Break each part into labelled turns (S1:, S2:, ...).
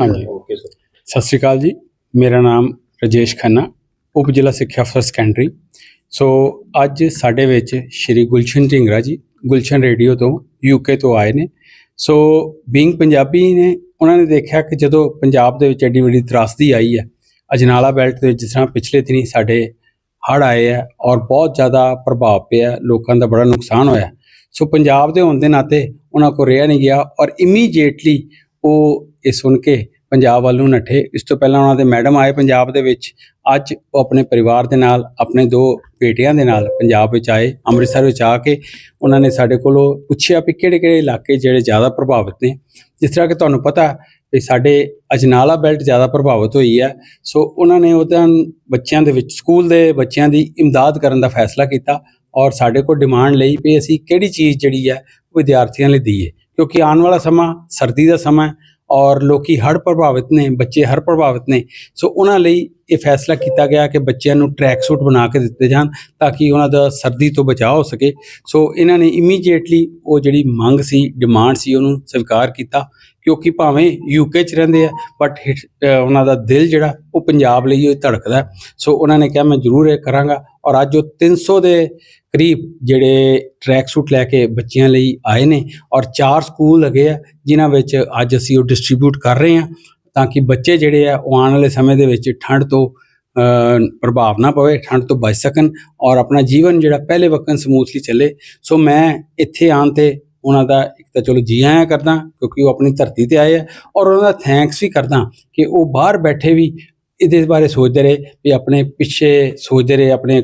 S1: ਹਾਂਜੀ।
S2: Okay sir
S1: ਸਤਿ ਸ਼੍ਰੀ ਅਕਾਲ ਜੀ। ਮੇਰਾ ਨਾਮ ਰਜੇਸ਼ ਖੰਨਾ ਉਪ ਜ਼ਿਲ੍ਹਾ ਸਿੱਖਿਆ ਅਫਸਰ ਸੈਕੰਡਰੀ ਸੋ ਅੱਜ ਸਾਡੇ ਵਿੱਚ ਸ਼੍ਰੀ ਗੁਲਸ਼ਨ ਢਿੰਗਰਾ ਜੀ ਗੁਲਸ਼ਨ ਰੇਡੀਓ ਤੋਂ ਯੂਕੇ ਤੋਂ ਆਏ ਨੇ। ਸੋ ਬੀਇੰਗ ਪੰਜਾਬੀ ਨੇ ਉਹਨਾਂ ਨੇ ਦੇਖਿਆ ਕਿ ਜਦੋਂ ਪੰਜਾਬ ਦੇ ਵਿੱਚ ਐਡੀ ਵੱਡੀ ਤਰਾਸਦੀ ਆਈ ਹੈ ਅਜਨਾਲਾ ਬੈਲਟ ਦੇ ਵਿੱਚ ਜਿਸ ਤਰ੍ਹਾਂ ਪਿਛਲੇ ਦਿਨੀ ਸਾਡੇ ਹੜ੍ਹ ਆਏ ਹੈ ਔਰ ਬਹੁਤ ਜ਼ਿਆਦਾ ਪ੍ਰਭਾਵ ਪਿਆ ਲੋਕਾਂ ਦਾ ਬੜਾ ਨੁਕਸਾਨ ਹੋਇਆ। ਸੋ ਪੰਜਾਬ ਦੇ ਹੋਣ ਦੇ ਨਾਤੇ ਉਹਨਾਂ ਕੋ ਰਿਹਾ ਨਹੀਂ ਗਿਆ ਔਰ ਇਮੀਡੀਏਟਲੀ ਉਹ ਇਹ ਸੁਣ ਕੇ ਪੰਜਾਬ ਵੱਲ ਨੂੰ ਨੱਠੇ। ਇਸ ਤੋਂ ਪਹਿਲਾਂ ਉਹਨਾਂ ਦੇ ਮੈਡਮ ਆਏ ਪੰਜਾਬ ਦੇ ਵਿੱਚ। ਅੱਜ ਉਹ ਆਪਣੇ ਪਰਿਵਾਰ ਦੇ ਨਾਲ, ਆਪਣੇ ਦੋ ਬੇਟਿਆਂ ਦੇ ਨਾਲ ਪੰਜਾਬ ਵਿੱਚ ਆਏ, ਅੰਮ੍ਰਿਤਸਰ ਵਿੱਚ ਆ ਕੇ ਉਹਨਾਂ ਨੇ ਸਾਡੇ ਕੋਲੋਂ ਪੁੱਛਿਆ ਵੀ ਕਿਹੜੇ ਕਿਹੜੇ ਇਲਾਕੇ ਜਿਹੜੇ ਜ਼ਿਆਦਾ ਪ੍ਰਭਾਵਿਤ ਨੇ। ਜਿਸ ਤਰ੍ਹਾਂ ਕਿ ਤੁਹਾਨੂੰ ਪਤਾ ਵੀ ਸਾਡੇ ਅਜਨਾਲਾ ਬੈਲਟ ਜ਼ਿਆਦਾ ਪ੍ਰਭਾਵਿਤ ਹੋਈ ਹੈ। ਸੋ ਉਹਨਾਂ ਨੇ ਉਹਦਾਂ ਬੱਚਿਆਂ ਦੇ ਵਿੱਚ, ਸਕੂਲ ਦੇ ਬੱਚਿਆਂ ਦੀ ਇਮਦਾਦ ਕਰਨ ਦਾ ਫੈਸਲਾ ਕੀਤਾ ਔਰ ਸਾਡੇ ਕੋਲ ਡਿਮਾਂਡ ਲਈ ਵੀ ਅਸੀਂ ਕਿਹੜੀ ਚੀਜ਼ ਜਿਹੜੀ ਹੈ ਵਿਦਿਆਰਥੀਆਂ ਲਈ ਦਈਏ। ਕਿਉਂਕਿ ਆਉਣ ਵਾਲਾ ਸਮਾਂ ਸਰਦੀ ਦਾ ਸਮਾਂ ਹੈ ਔਰ ਲੋਕੀ ਹੜ੍ਹ ਪ੍ਰਭਾਵਿਤ ਨੇ ਬੱਚੇ ਹੜ੍ਹ ਪ੍ਰਭਾਵਿਤ ਨੇ ਸੋ ਉਹਨਾਂ ਲਈ ਇਹ ਫੈਸਲਾ ਕੀਤਾ ਗਿਆ ਕਿ ਬੱਚਿਆਂ ਨੂੰ ਟਰੈਕ ਸੂਟ ਬਣਾ ਕੇ ਦਿੱਤੇ ਜਾਣ ਤਾਂ ਕਿ ਉਹਨਾਂ ਦਾ ਸਰਦੀ ਤੋਂ ਬਚਾਅ ਹੋ ਸਕੇ। ਸੋ ਇਹਨਾਂ ਨੇ ਇਮੀਡੀਏਟਲੀ ਉਹ ਜਿਹੜੀ ਮੰਗ ਸੀ ਡਿਮਾਂਡ ਸੀ ਉਹਨੂੰ ਸਵੀਕਾਰ ਕੀਤਾ ਕਿਉਂਕਿ ਭਾਵੇਂ ਯੂਕੇ ਚ ਰਹਿੰਦੇ ਆ ਬਟ ਉਹਨਾਂ ਦਾ ਦਿਲ ਜਿਹੜਾ ਉਹ ਪੰਜਾਬ ਲਈ ਉਹ ਧੜਕਦਾ। ਸੋ ਉਹਨਾਂ ਨੇ ਕਿਹਾ, ਮੈਂ ਜ਼ਰੂਰ ਇਹ ਕਰਾਂਗਾ। ਔਰ ਅੱਜ ਉਹ 300 ਦੇ ਕਰੀਬ ਜਿਹੜੇ ਟਰੈਕ ਸੂਟ ਲੈ ਕੇ ਬੱਚਿਆਂ ਲਈ ਆਏ ਨੇ ਔਰ ਚਾਰ ਸਕੂਲ ਹੈਗੇ ਆ, ਜਿਨ੍ਹਾਂ ਵਿੱਚ ਅੱਜ ਅਸੀਂ ਉਹ ਡਿਸਟ੍ਰੀਬਿਊਟ ਕਰ ਰਹੇ ਹਾਂ। ਤਾਂ ਕਿ ਬੱਚੇ ਜਿਹੜੇ ਆ, ਉਹ ਆਉਣ ਵਾਲੇ ਸਮੇਂ ਦੇ ਵਿੱਚ ਠੰਡ ਤੋਂ ਪ੍ਰਭਾਵ ਨਾ ਪਵੇ, ਠੰਡ ਤੋਂ ਬਚ ਸਕਣ ਔਰ ਆਪਣਾ ਜੀਵਨ ਜਿਹੜਾ ਪਹਿਲੇ ਵਕਨ ਸਮੂਥਲੀ ਚੱਲੇ। ਸੋ ਮੈਂ ਇੱਥੇ ਆਉਣ ਤੇ ਉਹਨਾਂ ਦਾ ਇੱਕ ਤਾਂ ਚਲੋ ਜੀ ਆਇਆਂ ਕਰਦਾ, ਕਿਉਂਕਿ ਉਹ ਆਪਣੀ ਧਰਤੀ ਤੇ ਆਏ ਆ ਔਰ ਉਹਨਾਂ ਦਾ ਥੈਂਕਸ ਵੀ ਕਰਦਾ ਕਿ ਉਹ ਬਾਹਰ ਬੈਠੇ ਵੀ ਇਹਦੇ ਬਾਰੇ ਸੋਚਦੇ ਰਹੇ, ਵੀ ਆਪਣੇ ਪਿੱਛੇ ਸੋਚਦੇ ਰਹੇ, ਆਪਣੇ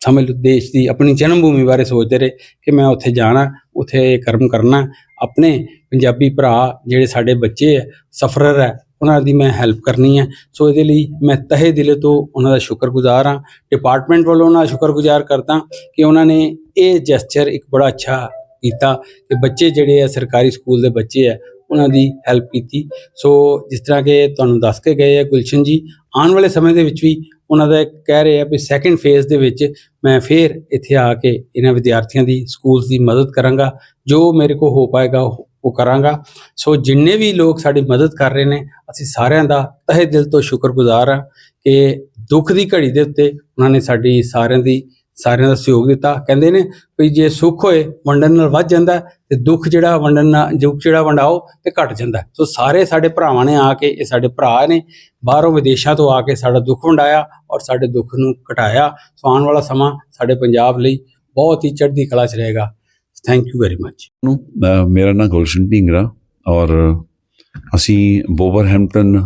S1: ਸਮਝ ਲਓ ਦੇਸ਼ ਦੀ ਆਪਣੀ ਜਨਮ ਭੂਮੀ ਬਾਰੇ ਸੋਚਦੇ ਰਹੇ ਕਿ ਮੈਂ ਉੱਥੇ ਜਾਣਾ, ਉੱਥੇ ਇਹ ਕਰਮ ਕਰਨਾ। ਆਪਣੇ ਪੰਜਾਬੀ ਭਰਾ ਜਿਹੜੇ ਸਾਡੇ ਬੱਚੇ ਹੈ ਸਫਰਰ ਹੈ ਉਹਨਾਂ ਦੀ ਮੈਂ ਹੈਲਪ ਕਰਨੀ ਹੈ ਸੋ ਇਹਦੇ ਲਈ ਮੈਂ ਤਹਿ ਦਿਲ ਤੋਂ ਉਹਨਾਂ ਦਾ ਸ਼ੁਕਰਗੁਜ਼ਾਰ ਹਾਂ ਡਿਪਾਰਟਮੈਂਟ ਵੱਲੋਂ ਉਹਨਾਂ ਦਾ ਸ਼ੁਕਰਗੁਜ਼ਾਰ ਕਰਦਾ ਕਿ ਉਹਨਾਂ ਨੇ ਇਹ ਜੈਸਚਰ ਇੱਕ ਬੜਾ ਅੱਛਾ ਕੀਤਾ ਕਿ ਬੱਚੇ ਜਿਹੜੇ ਆ ਸਰਕਾਰੀ ਸਕੂਲ ਦੇ ਬੱਚੇ ਆ ਉਹਨਾਂ ਦੀ ਹੈਲਪ ਕੀਤੀ ਸੋ ਜਿਸ ਤਰ੍ਹਾਂ ਕਿ ਤੁਹਾਨੂੰ ਦੱਸ ਕੇ ਗਏ ਆ ਗੁਲਸ਼ਨ ਜੀ ਆਉਣ ਵਾਲੇ ਸਮੇਂ ਦੇ ਵਿੱਚ ਵੀ ਉਹਨਾਂ ਦਾ ਕਹਿ ਰਹੇ ਆ ਵੀ ਸੈਕੰਡ ਫੇਜ਼ ਦੇ ਵਿੱਚ ਮੈਂ ਫੇਰ ਇੱਥੇ ਆ ਕੇ ਇਹਨਾਂ ਵਿਦਿਆਰਥੀਆਂ ਦੀ ਸਕੂਲਸ ਦੀ ਮਦਦ ਕਰਾਂਗਾ ਜੋ ਮੇਰੇ ਕੋ ਹੋ ਪਾਏਗਾ ਉਹ ਕਰਾਂਗਾ। ਸੋ ਜਿੰਨੇ ਵੀ ਲੋਕ ਸਾਡੀ ਮਦਦ ਕਰ ਰਹੇ ਨੇ ਅਸੀਂ ਸਾਰਿਆਂ ਦਾ ਤਹਿ ਦਿਲ ਤੋਂ ਸ਼ੁਕਰਗੁਜ਼ਾਰ ਹਾਂ ਕਿ ਦੁੱਖ ਦੀ ਘੜੀ ਦੇ ਉੱਤੇ ਉਹਨਾਂ ਨੇ ਸਾਡੀ ਸਾਰਿਆਂ ਦੀ ਸਾਰਿਆਂ ਦਾ ਸਹਿਯੋਗ ਦਿੱਤਾ। ਕਹਿੰਦੇ ਨੇ ਵੀ ਜੇ ਸੁੱਖ ਹੋਏ ਵੰਡਣ ਨਾਲ ਵੱਧ ਜਾਂਦਾ ਹੈ, ਤੇ ਦੁੱਖ ਜਿਹੜਾ ਵੰਡਣ ਨਾਲ ਦੁੱਖ ਜਿਹੜਾ ਵੰਡਾਓ ਤੇ ਘਟ ਜਾਂਦਾ ਸੋ ਸਾਰੇ ਸਾਡੇ ਭਰਾਵਾਂ ਨੇ ਆ ਕੇ ਇਹ ਸਾਡੇ ਭਰਾ ਨੇ ਬਾਹਰੋਂ ਵਿਦੇਸ਼ਾਂ ਤੋਂ ਆ ਕੇ ਸਾਡਾ ਦੁੱਖ ਵੰਡਾਇਆ ਔਰ ਸਾਡੇ ਦੁੱਖ ਨੂੰ ਘਟਾਇਆ। ਸੋ ਆਉਣ ਵਾਲਾ ਸਮਾਂ ਸਾਡੇ ਪੰਜਾਬ ਲਈ ਬਹੁਤ ਹੀ ਚੜ੍ਹਦੀ ਕਲਾ 'ਚ ਰਹੇਗਾ। ਥੈਂਕ ਯੂ ਵੈਰੀ ਮਚ
S3: ਮੇਰਾ ਨਾਮ ਗੁਲਸ਼ਨ ਢਿੰਗਰਾ ਔਰ ਅਸੀਂ ਬੋਵਰਹੈਂਪਟਨ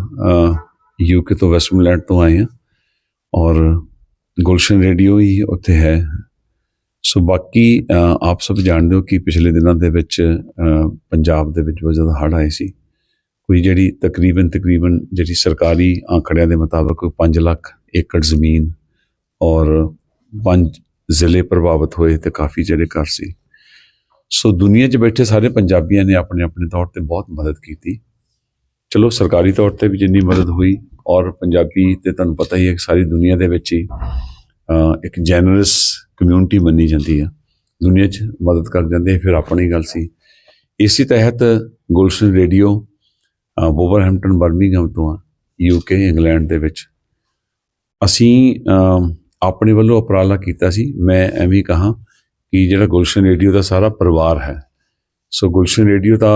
S3: ਯੂਕੇ ਤੋਂ ਵੈਸਟਮਲੈਂਡ ਤੋਂ ਆਏ ਹਾਂ ਔਰ ਗੁਲਸ਼ਨ ਰੇਡੀਓ ਹੀ ਉੱਥੇ ਹੈ। ਸੋ ਬਾਕੀ ਆਪ ਸਭ ਜਾਣਦੇ ਹੋ ਕਿ ਪਿਛਲੇ ਦਿਨਾਂ ਦੇ ਵਿੱਚ ਪੰਜਾਬ ਦੇ ਵਿੱਚ ਬਹੁਤ ਜ਼ਿਆਦਾ ਹੜ੍ਹ ਆਏ ਸੀ। ਕੋਈ ਜਿਹੜੀ ਤਕਰੀਬਨ ਤਕਰੀਬਨ ਜਿਹੜੀ ਸਰਕਾਰੀ ਆંકੜਿਆਂ ਦੇ ਮੁਤਾਬਕ 5 ਲੱਖ ਏਕੜ ਜ਼ਮੀਨ ਔਰ ਪੰਜ ਜ਼ਿਲ੍ਹੇ ਪ੍ਰਭਾਵਿਤ ਹੋਏ ਤੇ ਕਾਫੀ ਜਿਹੜੇ ਘਰ ਸੀ। ਸੋ ਦੁਨੀਆ 'ਚ ਬੈਠੇ ਸਾਰੇ ਪੰਜਾਬੀਆਂ ਨੇ ਆਪਣੇ ਆਪਣੇ ਤੌਰ ਤੇ ਬਹੁਤ ਮਦਦ ਕੀਤੀ। ਚਲੋ ਸਰਕਾਰੀ ਤੌਰ ਤੇ ਵੀ ਜਿੰਨੀ ਮਦਦ ਹੋਈ ਔਰ ਪੰਜਾਬੀ ਤੇ ਤੁਹਾਨੂੰ ਪਤਾ ਹੀ ਹੈ ਕਿ ਸਾਰੀ ਦੁਨੀਆ ਦੇ ਵਿੱਚ ਹੀ ਇੱਕ ਜੈਨਰਸ ਕਮਿਊਨਿਟੀ ਮੰਨੀ ਜਾਂਦੀ ਆ। ਦੁਨੀਆ 'ਚ ਮਦਦ ਕਰ ਜਾਂਦੇ, ਫਿਰ ਆਪਣੀ ਗੱਲ ਸੀ। ਇਸੇ ਤਹਿਤ ਗੁਲਸ਼ਨ ਰੇਡੀਓ ਬੋਵਰਹੈਂਪਟਨ ਬਰਮਿੰਗਮ ਤੋਂ ਆ ਯੂਕੇ ਇੰਗਲੈਂਡ ਦੇ ਵਿੱਚ। ਅਸੀਂ ਆਪਣੇ ਵੱਲੋਂ ਉਪਰਾਲਾ ਕੀਤਾ ਸੀ। ਮੈਂ ਐਵੇਂ ਹੀ ਕਹਾਂ ਕਿ ਜਿਹੜਾ ਗੁਲਸ਼ਨ ਰੇਡੀਓ ਦਾ ਸਾਰਾ ਪਰਿਵਾਰ ਹੈ। ਸੋ ਗੁਲਸ਼ਨ ਰੇਡੀਓ ਦਾ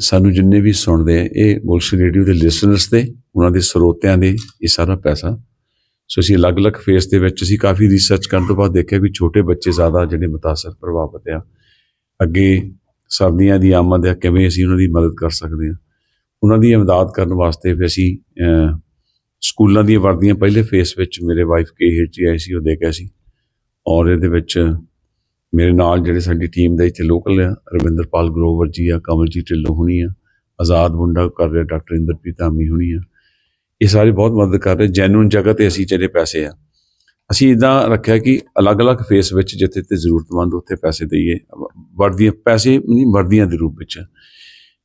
S3: ਸਾਨੂੰ ਜਿੰਨੇ ਵੀ ਸੁਣਦੇ ਆ, ਇਹ ਗੁਲਸ਼ਨ ਰੇਡੀਓ ਦੇ ਲਿਸਨਰਸ ਦੇ ਉਹਨਾਂ ਦੇ ਸਰੋਤਿਆਂ ਦੇ ਇਹ ਸਾਰਾ ਪੈਸਾ। ਸੋ ਅਸੀਂ ਅਲੱਗ-ਅਲੱਗ ਫੇਸ ਦੇ ਵਿੱਚ ਅਸੀਂ ਕਾਫੀ ਰਿਸਰਚ ਕਰਨ ਤੋਂ ਬਾਅਦ ਦੇਖਿਆ ਵੀ ਛੋਟੇ ਬੱਚੇ ਜ਼ਿਆਦਾ ਜਿਹੜੇ ਮੁਤਾਸਰ ਪ੍ਰਭਾਵਿਤ ਆ। ਅੱਗੇ ਸਰਦੀਆਂ ਦੀ ਆਮਦ ਆ, ਕਿਵੇਂ ਅਸੀਂ ਉਹਨਾਂ ਦੀ ਮਦਦ ਕਰ ਸਕਦੇ ਹਾਂ ਉਹਨਾਂ ਦੀ ਇਮਦਾਦ ਕਰਨ ਵਾਸਤੇ ਫਿਰ ਅਸੀਂ ਸਕੂਲਾਂ ਦੀਆਂ ਵਰਦੀਆਂ ਪਹਿਲੇ ਫੇਸ ਵਿੱਚ ਮੇਰੇ ਵਾਈਫ ਕੇ ਹਿੱਚ ਆਈ ਸੀ ਉਹ ਦੇਖਿਆ ਸੀ। ਔਰ ਇਹਦੇ ਵਿੱਚ ਮੇਰੇ ਨਾਲ ਜਿਹੜੇ ਸਾਡੀ ਟੀਮ ਦੇ ਇੱਥੇ ਲੋਕਲ ਆ ਰਵਿੰਦਰਪਾਲ ਗਰੋਵਰ ਜੀ ਆ ਕਮਲਜੀਤ ਢਿੱਲੋਂ ਹੁਣੀ ਆ ਆਜ਼ਾਦ ਮੁੰਡਾ ਕਰ ਰਿਹਾ ਡਾਕਟਰ ਇੰਦਰਪ੍ਰੀਤ ਧਾਮੀ ਹੁਣੀ ਆ। ਇਹ ਸਾਰੇ ਬਹੁਤ ਮਦਦ ਕਰ ਰਹੇ ਜੈਨੂਨ ਜਗ੍ਹਾ ਤੇ ਅਸੀਂ ਜਿਹੜੇ ਪੈਸੇ ਆ ਅਸੀਂ ਇਦਾਂ ਰੱਖਿਆ ਕਿ ਅਲੱਗ-ਅਲੱਗ ਫੇਸ ਵਿੱਚ ਜਿੱਥੇ ਤੇ ਜ਼ਰੂਰਤਮੰਦ ਉੱਥੇ ਪੈਸੇ ਦਈਏ ਵਰਦੀਆਂ ਪੈਸੇ ਨਹੀਂ ਵਰਦੀਆਂ ਦੇ ਰੂਪ ਵਿੱਚ।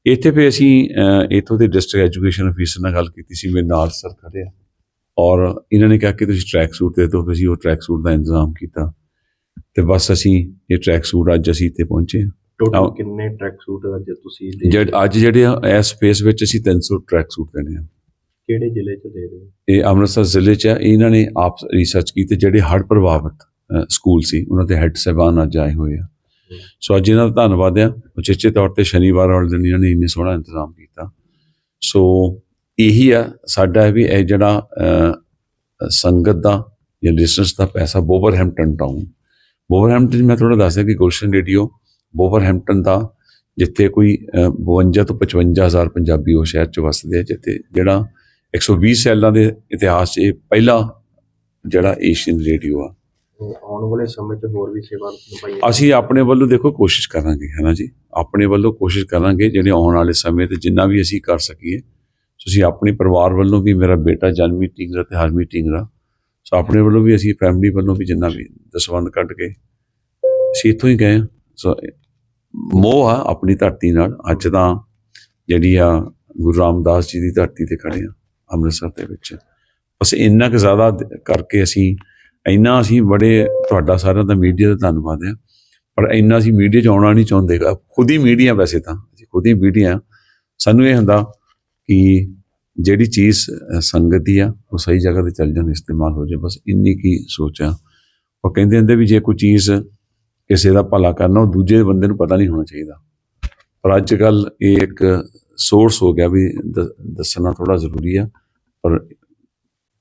S3: ਇੱਥੇ ਫੇ ਅਸੀਂ ਅਹ, ਇੱਥੋਂ ਦੇ ਡਿਸਟ੍ਰਿਕਟ ਐਜੂਕੇਸ਼ਨ ਅਫੀਸਰ ਨਾਲ ਗੱਲ ਕੀਤੀ ਸੀ ਮੇਰੇ ਨਾਲ ਸਰ ਖੜੇ ਆ। ਔਰ ਇਹਨਾਂ ਨੇ ਕਿਹਾ ਕਿ ਤੁਸੀਂ ਟਰੈਕ ਸੂਟ ਦੇ ਦਿਓ ਫਿਰ ਅਸੀਂ ਉਹ ਟਰੈਕ ਸੂਟ ਦਾ ਇੰਤਜ਼ਾਮ ਕੀਤਾ। ਤੇ ਬਸ ਅਸੀਂ ਇਹ ਟਰੈਕ ਸੂਟ ਅੱਜ ਅਸੀਂ ਇੱਥੇ ਪਹੁੰਚੇ ਹਾਂ।
S2: ਟੋਟਲ। ਕਿੰਨੇ ਟਰੈਕ ਸੂਟ ਅੱਜ ਤੁਸੀਂ ਦੇ
S3: ਜਿਹੜੇ ਅੱਜ ਜਿਹੜੇ ਆ, ਇਸ ਸਪੇਸ ਵਿੱਚ ਅਸੀਂ 300 ਟਰੈਕ ਸੂਟ ਦੇਣੇ ਆ।
S2: ਕਿਹੜੇ ਜ਼ਿਲ੍ਹੇ ਚ ਦੇ ਰਹੇ ਹੋ?
S3: ਇਹ ਅੰਮ੍ਰਿਤਸਰ ਜ਼ਿਲ੍ਹੇ 'ਚ ਇਹਨਾਂ ਨੇ ਆਪ ਰਿਸਰਚ ਕੀਤੀ ਜਿਹੜੇ ਹੜ੍ਹ ਪ੍ਰਭਾਵਿਤ ਸਕੂਲ ਸੀ ਉਹਨਾਂ ਦੇ ਹੈੱਡ ਸਾਹਿਬਾਨ ਅੱਜ ਆਏ ਹੋਏ ਆ। ਸੋ ਅੱਜ ਇਹਨਾਂ ਦਾ ਧੰਨਵਾਦ ਆ। ਉਚੇਚੇ ਤੌਰ ਤੇ ਸ਼ਨੀਵਾਰ ਵਾਲੇ ਦਿਨ ਇਹਨਾਂ ਨੇ ਇੰਨੇ ਸੋਹਣਾ ਇੰਤਜ਼ਾਮ ਕੀਤਾ। ਸੋ ਇਹੀ ਆ ਸਾਡਾ ਵੀ ਇਹ ਜਿਹੜਾ ਸੰਗਤ ਦਾ ਜਾਂ ਲਿਸਨਰਸ ਦਾ ਪੈਸਾ ਬੋਵਰਹੈਂਪਟਨ ਟਾਊਨ ਬੋਵਰਹੈਂਪਟਨ ਮੈਂ ਥੋੜਾ ਦੱਸਿਆ ਕਿ ਗੁਲਸ਼ਨ ਰੇਡੀਓ ਬੋਵਰਹੈਂਪਟਨ ਦਾ ਜਿੱਥੇ ਕੋਈ ਅ, 52 ਤੋਂ 55 ਹਜ਼ਾਰ ਪੰਜਾਬੀ ਉਹ ਸ਼ਹਿਰ 'ਚ ਵਸਦੇ ਆ ਜਿੱਥੇ ਜਿਹੜਾ 120 ਸਾਲਾਂ ਦੇ ਇਤਿਹਾਸ 'ਚ ਇਹ ਪਹਿਲਾ ਜਿਹੜਾ ਏਸ਼ੀਅਨ ਰੇਡੀਓ ਆ।
S2: ਆਉਣ ਵਾਲੇ ਸਮੇਂ 'ਚ ਹੋਰ ਵੀ ਸੇਵਾ ਨਿਭਾਈ
S3: ਅਸੀਂ ਆਪਣੇ ਵੱਲੋਂ ਦੇਖੋ ਕੋਸ਼ਿਸ਼ ਕਰਾਂਗੇ ਹੈ ਨਾ ਜੀ? ਆਪਣੇ ਵੱਲੋਂ ਕੋਸ਼ਿਸ਼ ਕਰਾਂਗੇ ਜਿਹੜੇ ਆਉਣ ਵਾਲੇ ਸਮੇਂ ਤੇ ਜਿੰਨਾ ਵੀ ਅਸੀਂ ਕਰ ਸਕੀਏ ਤੁਸੀਂ ਆਪਣੇ ਪਰਿਵਾਰ ਵੱਲੋਂ ਵੀ ਮੇਰਾ ਬੇਟਾ ਜਨਮ ਮੀਟਿੰਗ ਦਾ ਤੇ ਹਰ ਮੀਟਿੰਗ ਦਾ, ਸੋ ਆਪਣੇ ਵੱਲੋਂ ਵੀ ਅਸੀਂ ਫੈਮਿਲੀ ਵੱਲੋਂ ਵੀ ਜਿੰਨਾ ਵੀ ਦਸਵੰਦ ਕੱਢ ਕੇ ਅਸੀਂ ਇੱਥੋਂ ਹੀ ਗਏ ਹਾਂ। ਸੋ ਮੋਹ ਆ ਆਪਣੀ ਧਰਤੀ ਨਾਲ ਅੱਜ ਤਾਂ ਜਿਹੜੀ ਆ ਗੁਰੂ ਰਾਮਦਾਸ ਜੀ ਦੀ ਧਰਤੀ ਤੇ ਖੜੇ ਆ ਅੰਮ੍ਰਿਤਸਰ ਦੇ ਵਿੱਚ ਬਸ ਇੰਨਾ ਕੁ ਜ਼ਿਆਦਾ ਕਰਕੇ ਅਸੀਂ ਇੰਨਾ ਅਸੀਂ ਬੜੇ, ਤੁਹਾਡਾ ਸਾਰਿਆਂ ਦਾ ਮੀਡੀਆ ਦਾ ਧੰਨਵਾਦ ਹੈ ਪਰ ਇੰਨਾ ਅਸੀਂ ਮੀਡੀਆ 'ਚ ਆਉਣਾ ਨਹੀਂ ਚਾਹੁੰਦੇ ਗਾ। ਖੁਦ ਹੀ ਮੀਡੀਆ ਵੈਸੇ ਤਾਂ ਖੁਦ ਹੀ ਮੀਡੀਆ ਸਾਨੂੰ ਇਹ ਹੁੰਦਾ ਕਿ ਜਿਹੜੀ ਚੀਜ਼ ਅ, ਸੰਗਤ ਦੀ ਆ ਉਹ ਸਹੀ ਜਗ੍ਹਾ ਤੇ ਚੱਲ ਜਾਣ ਇਸਤੇਮਾਲ ਹੋ ਜਾਏ। ਬਸ ਇੰਨੀ ਕੀ ਸੋਚ ਆ। ਉਹ ਕਹਿੰਦੇ ਹੁੰਦੇ ਵੀ ਜੇ ਕੋਈ ਚੀਜ਼ ਕਿਸੇ ਦਾ ਭਲਾ ਕਰਨਾ ਉਹ ਦੂਜੇ ਬੰਦੇ ਨੂੰ ਪਤਾ ਨਹੀਂ ਹੋਣਾ ਚਾਹੀਦਾ। ਪਰ ਅੱਜ ਕੱਲ ਇਹ ਇੱਕ ਸੋਰਸ ਹੋ ਗਿਆ ਵੀ ਦ- ਦੱਸਣਾ ਥੋੜਾ ਜ਼ਰੂਰੀ ਆ। ਪਰ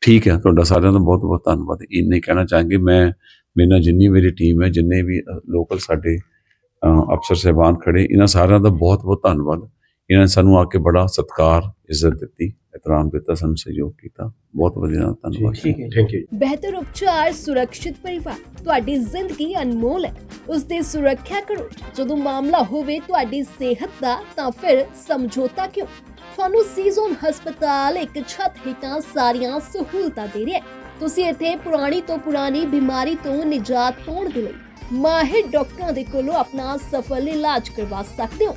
S3: ਠੀਕ ਹੈ ਤੁਹਾਡਾ ਸਾਰਿਆਂ ਦਾ ਬਹੁਤ ਬਹੁਤ ਧੰਨਵਾਦ। ਇੰਨੇ ਕਹਿਣਾ ਚਾਹਾਂਗੇ ਮੈਂ ਮੇਰੇ ਨਾਲ ਜਿੰਨੀ ਮੇਰੀ ਟੀਮ ਹੈ ਜਿੰਨੇ ਵੀ ਲੋਕਲ ਸਾਡੇ ਅਫਸਰ ਸਹਿਬਾਨ ਖੜੇ ਇਹਨਾਂ ਸਾਰਿਆਂ ਦਾ ਬਹੁਤ ਬਹੁਤ ਧੰਨਵਾਦ। ਇਹਨਾਂ ਨੇ ਸਾਨੂੰ ਆ ਕੇ ਬੜਾ ਸਤਿਕਾਰ ਇੱਜ਼ਤ ਦਿੱਤੀ ਇਤਰਾਮ ਦਿੱਤਾ ਸਾਨੂੰ ਸਹਿਯੋਗ ਕੀਤਾ। ਬਹੁਤ ਵਧੀਆ ਧੰਨਵਾਦ।
S2: ਠੀਕ ਹੈ ਥੈਂਕ ਯੂ
S4: ਬਿਹਤਰ ਉਪਚਾਰ ਸੁਰੱਖਿਅਤ ਪਰਿਵਾਰ ਤੁਹਾਡੀ ਜ਼ਿੰਦਗੀ ਅਨਮੋਲ ਹੈ। ਉਸ ਦੀ ਸੁਰੱਖਿਆ ਕਰੋ। ਜਦੋਂ ਮਾਮਲਾ ਹੋਵੇ ਤੁਹਾਡੀ ਸਿਹਤ ਦਾ ਤਾਂ ਫਿਰ ਸਮਝੌਤਾ ਕਿਉਂ? ਤੁਹਾਨੂੰ ਸੀਜ਼ਨ ਹਸਪਤਾਲ ਇੱਕ ਛੱਤ ਹੇਠਾਂ ਸਾਰੀਆਂ ਸਹੂਲਤਾਂ ਦੇ ਰਿਹਾ ਹੈ। ਤੁਸੀਂ ਇੱਥੇ ਪੁਰਾਣੀ ਤੋਂ ਪੁਰਾਣੀ ਬਿਮਾਰੀ ਤੋਂ ਨਿਜਾਤ ਪਾਉਣ ਦੇ ਲਈ ਮਾਹਿਰ ਡਾਕਟਰਾਂ ਦੇ ਕੋਲੋਂ ਆਪਣਾ ਸਫਲ ਇਲਾਜ ਕਰਵਾ ਸਕਦੇ ਹੋ।